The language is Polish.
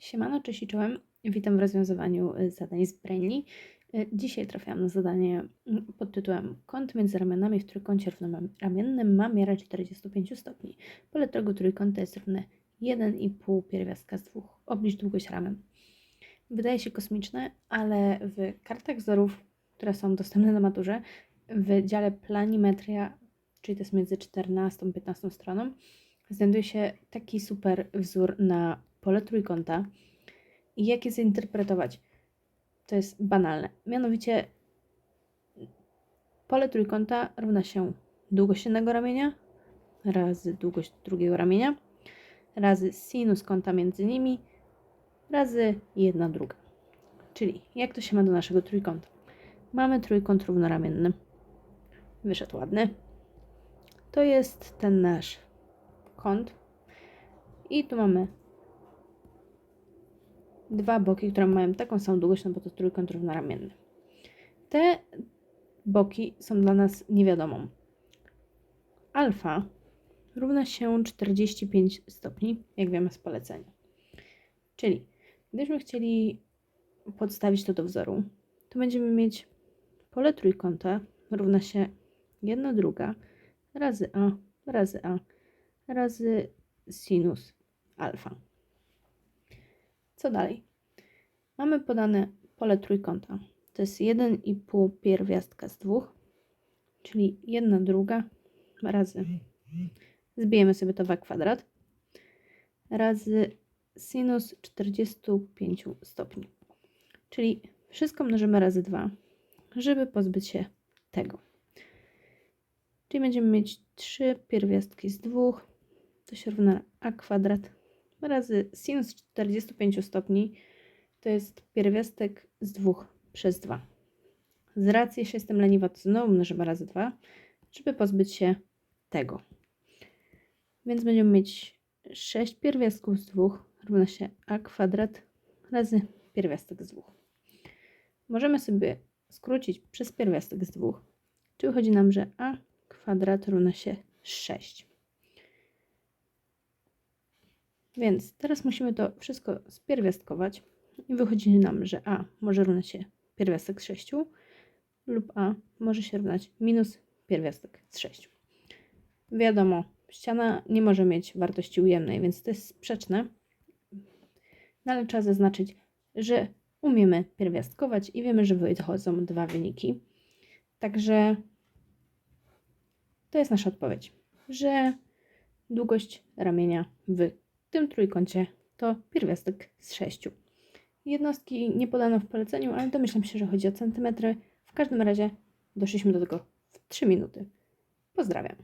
Siemano, cześć i czołem. Witam w rozwiązywaniu y, zadań z Brainly. Y, Dzisiaj trafiłam na zadanie mm, pod tytułem Kąt między ramionami w trójkącie równoramiennym ma miarę 45 stopni. Pole tego trójkąta jest równe 1,5 pierwiastka z dwóch. Oblicz długość ramion. Wydaje się kosmiczne, ale w kartach wzorów, które są dostępne na maturze, w dziale planimetria, czyli to jest między 14 a 15 stroną, znajduje się taki super wzór na pole trójkąta. I jak je zinterpretować? To jest banalne. Mianowicie pole trójkąta równa się długość jednego ramienia razy długość drugiego ramienia razy sinus kąta między nimi razy jedna druga. Czyli jak to się ma do naszego trójkąta? Mamy trójkąt równoramienny. Wyszedł ładny. To jest ten nasz kąt. I tu mamy dwa boki, które mają taką samą długość, no bo to trójkąt równoramienny. Te boki są dla nas niewiadomą. Alfa równa się 45 stopni, jak wiemy z polecenia. Czyli gdybyśmy chcieli podstawić to do wzoru, to będziemy mieć pole trójkąta równa się 1 druga razy a razy a razy sinus alfa. Co dalej? Mamy podane pole trójkąta. To jest 1,5 pierwiastka z dwóch, czyli 1 druga razy. Zbijemy sobie to w kwadrat. Razy sinus 45 stopni. Czyli wszystko mnożymy razy 2, żeby pozbyć się tego. Czyli będziemy mieć 3 pierwiastki z dwóch, to się równa a kwadrat razy sinus 45 stopni to jest pierwiastek z 2 przez 2. Z racji, że jestem leniwa, to znowu mnożymy razy 2, żeby pozbyć się tego. Więc będziemy mieć 6 pierwiastków z 2 równa się a kwadrat razy pierwiastek z 2. Możemy sobie skrócić przez pierwiastek z 2, czyli wychodzi nam, że a kwadrat równa się 6. Więc teraz musimy to wszystko spierwiastkować i wychodzi nam, że a może równać się pierwiastek z 6 lub a może się równać minus pierwiastek z 6. Wiadomo, ściana nie może mieć wartości ujemnej, więc to jest sprzeczne, no ale trzeba zaznaczyć, że umiemy pierwiastkować i wiemy, że wychodzą dwa wyniki. Także to jest nasza odpowiedź, że długość ramienia w tym trójkącie to pierwiastek z 6. Jednostki nie podano w poleceniu, ale domyślam się, że chodzi o centymetry. W każdym razie doszliśmy do tego w 3 minuty. Pozdrawiam.